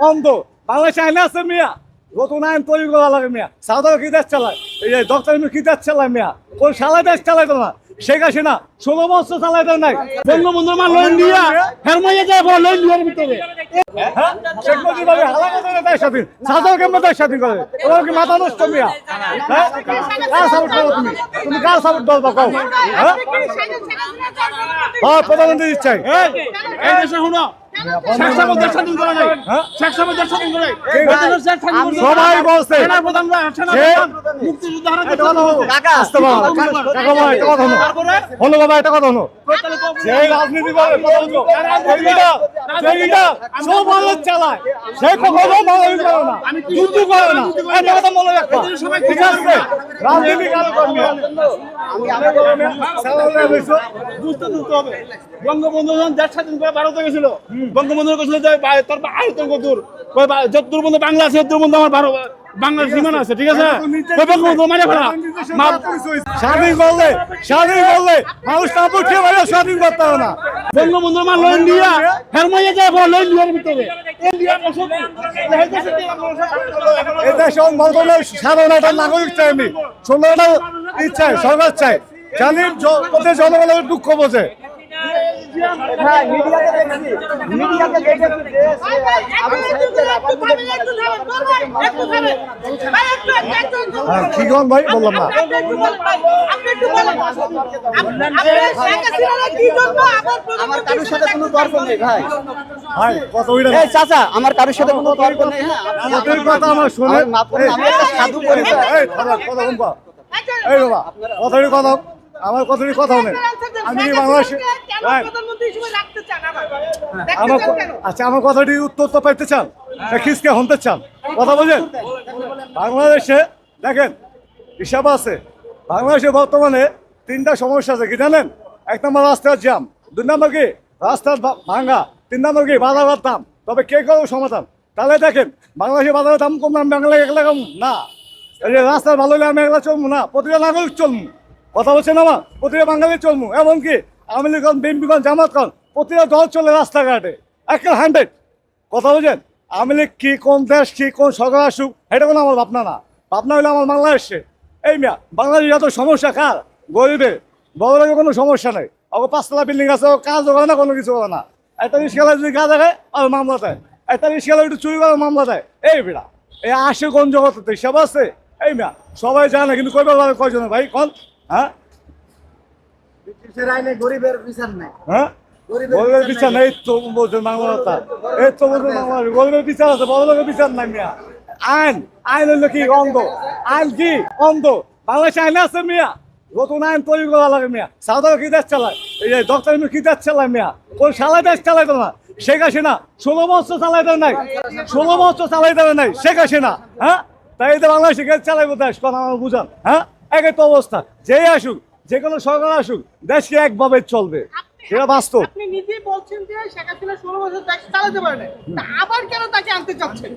অন্ধ বাংলাদেশে আইনে আছে মিয়া নতুন আইন তৈরি করা লাগে মিয়া সাউদার কি দেশ চালায় এই ডক্টর কি দেশ চালায় মিয়া কোন সালা দেশ চালাইতো না শেখ হাসিনা ষোলো বছর চালাইতো নাই বঙ্গবন্ধুর মারলো ইন্ডিয়া হেরমাইয়া যায় বলল ইন্ডিয়ার ভিতরে হ্যাঁ? শেখ মুজিব করে কি মাথা মিয়া হ্যাঁ হ্যাঁ হ্যাঁ প্রধানমন্ত্রী শুনো হ্যাঁ? সবাই বলছে। হলো বাবা কথা হলো রাজনীতি চালায় সে কখনো না যুদ্ধ করে না কথা মনে ঠিক আছে রাজনীতি কারও করবে হবে বঙ্গবন্ধু দেশ স্বাধীন করে ভারতে গেছিল বঙ্গবন্ধু কেছিল যে তোর আয়তন কত দূর যত দূর পর্যন্ত বাংলা আছে দূর পর্যন্ত আমার ভারত বাংলাদেশ সীমানা আছে ঠিক আছে? বঙ্গবন্ধু মানে ফেলা। মা- স্বাধীন করলে স্বাধীন করলে মানুষ তারপর খেয়ে বাইরে স্বাধীন করতে হবে না। বঙ্গবন্ধুর মারলো ইন্ডিয়া হেরমাইয়া যায় ভিতরে। এই দেশে কি আমরা- এই দেশে মন্ত্রণালয় সাধারণ একটা নাগরিক চাই আমি। সুন্দর একটা ইচ্ছায় সরকার চাই। জানি প্রত্যেক জনগণের দুঃখ বোঝে। হ্যাঁ মিডিয়াতে দেখছি। মিডিয়াতে দেখেছি যে হ্যাঁ কি কন ভাই? বললাম না। আমার কারোর সাথে কোনো তর্ক নেই ভাই। ভাই কত ওইটা এই চাচা আমার কারোর সাথে কোনো তর্ক নেই হ্যাঁ। আপনি কথা আমার শুনে? আমি সাধু। এই কথা কথা এই বাবা কথাটি কথা আমার কথাটি কথা নেই আমি বাংলাদেশে আমার আচ্ছা আমার কথাটি উত্তর তো পাইতে চান। খিসকে হনতে চান। কথা বলছেন বাংলাদেশে দেখেন হিসাব আছে। বাংলাদেশে বর্তমানে তিনটা সমস্যা আছে। কি জানেন? এক নম্বর রাস্তার জ্যাম দুই নম্বর কি? রাস্তার ভাঙা তিন নম্বর কি? বাজারের দাম। তবে কে করব সমাধান? তাহলে দেখেন বাংলাদেশে বাজারের দাম কম না বাংলা একলা কম না। রাস্তার ভালো হলে আমি একলা চলবো না প্রতিটা নাগরিক চলবো। কথা বলছেন আমার প্রতিটা বাঙালি চলবো এমনকি আওয়ামী লীগ বিএনপি কন প্রতিটা দল চলে রাস্তাঘাটে। একটা হান্ড্রেড। কথা বলছেন? আওয়ামী লীগ কি কোন দেশ, কি কোন সরকার আসুক এটা কোনো আমার ভাবনা না। ভাবনা হলে আমার বাংলাদেশে। এই মিয়া বাংলাদেশ এত সমস্যা, কার? গরিবের। বড় লোকের কোনো সমস্যা নেই। ওকে পাঁচতলা বিল্ডিং আছে ও কাজও করে না, কোনো কিছু করে না। একটা রিক্সালা যদি কাজ দেয় আর মামলা দেয়। একটা রিক্সালা একটু চুরি করে মামলা দেয়। এই বিড়া এই আসে কোন জগতে সব আছে। এই মিয়া, সবাই জানে, কিন্তু কয়বার কয়জনে ভাই, কোন? হ্যাঁ? গরিবের বিচার নাই। হ্যাঁ? গরিবের বিচার নেই। তো বলছেন বাংলা কথা এই তো বলছেন বাংলা গরিবের বিচার আছে বড় লোকের বিচার নাই মিয়া। আইন আইন হইল কি? অন্ধ। আইন কি? অন্ধ। বাংলাদেশে আইন আছে মিয়া। নতুন আইন তৈরি করা লাগে মিয়া। কি দেশ চালায়? এই ডক্টর কি দেশ চালায় মিয়া? কোন সালা দেশ চালাইতো না? শেখ হাসিনা ষোলো বছর চালাইতে নাই। ষোলো বছর চালাইতে নাই শেখ হাসিনা হ্যাঁ? তাই যে বাংলাদেশে কে চালাইবো দেশ কথা আমার বুঝান হ্যাঁ? একই তো অবস্থা। যেই আসুক যে কোনো সরকার আসুক দেশকে একভাবে চলবে। সেটা বাস্তব। আপনি নিজেই বলছেন যে শেখ হাসিনা ষোলো বছর দেশ চালাতে পারে না আবার কেন তাকে আনতে চাচ্ছেন?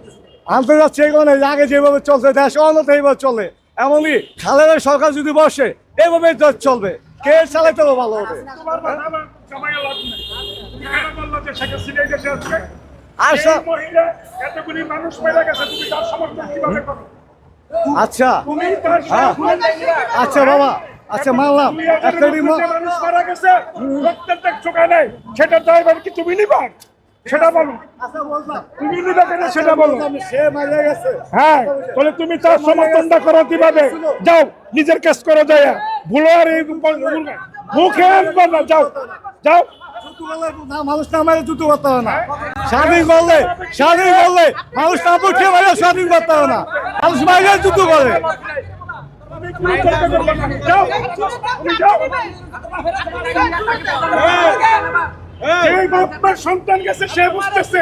আন্তর্জাতিক এগুলো আগে যেভাবে চলছে দেশ অনত এইভাবে চলে এমনকি খালেদের সরকার যদি বসে এভাবে দেশ চলবে। কে চালাইতে হবে ভালো হবে? আর সব- আচ্ছা। হ্যাঁ। আচ্ছা বাবা আচ্ছা মানলাম। একটা সেটা ড্রাইভার কি তুমি নিবা সেটা বলো। তুমি নিবা কেন সেটা বলো। সে মারা গেছে হ্যাঁ তাহলে তুমি তার সমর্থনটা করো কীভাবে? যাও নিজের কেস করো যায় ভুলো আর এই মুখে আসবে না যাও। যাও। না মানুষ না মারে যুদ্ধ করতে হবে না স্বাধীন করলে স্বাধীন করলে মানুষ না মারে স্বাধীন করতে হবে না। যুদ্ধ করে। এই বাপমার সন্তান গেছে সে বুঝতেছে।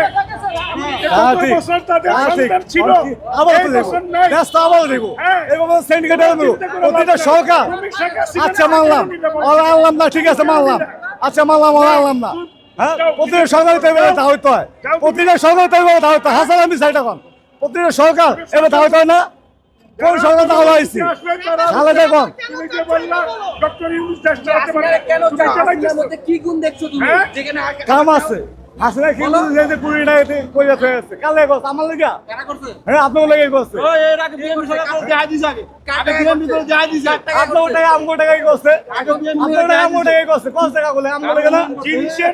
হ্যাঁ। বছর তাদের সন্তান ছিল। আবার আবার দেবো। এভাবে সিন্ডিকেট প্রতিটা সরকার। আচ্ছা মানলাম। ওরা আনলাম না ঠিক আছে মানলাম। আচ্ছা মানলাম ওরা আনলাম না। হ্যাঁ প্রতিটা সরকার তো এভাবে তা হইতে হয় প্রতিটা সরকার তো এভাবে তা হইতে হয়। হাসান আমি সাইড এখন প্রতিটা সরকার এভাবে তা হইতে হয় না? কোন সরকার আইসি? তাহলে দেখুন কাম আছে। হাসিনা কিন্তু যে যে কুড়ি টাকা কই যাচ্ছে কালে গছ আমার লেগা। হ্যাঁ আপনার লেগে গছে করে করে টাকা আমগো টাকাই টাকা আমগো টাকাই কত টাকা বলে? আমগো লেগে না? জিনিসের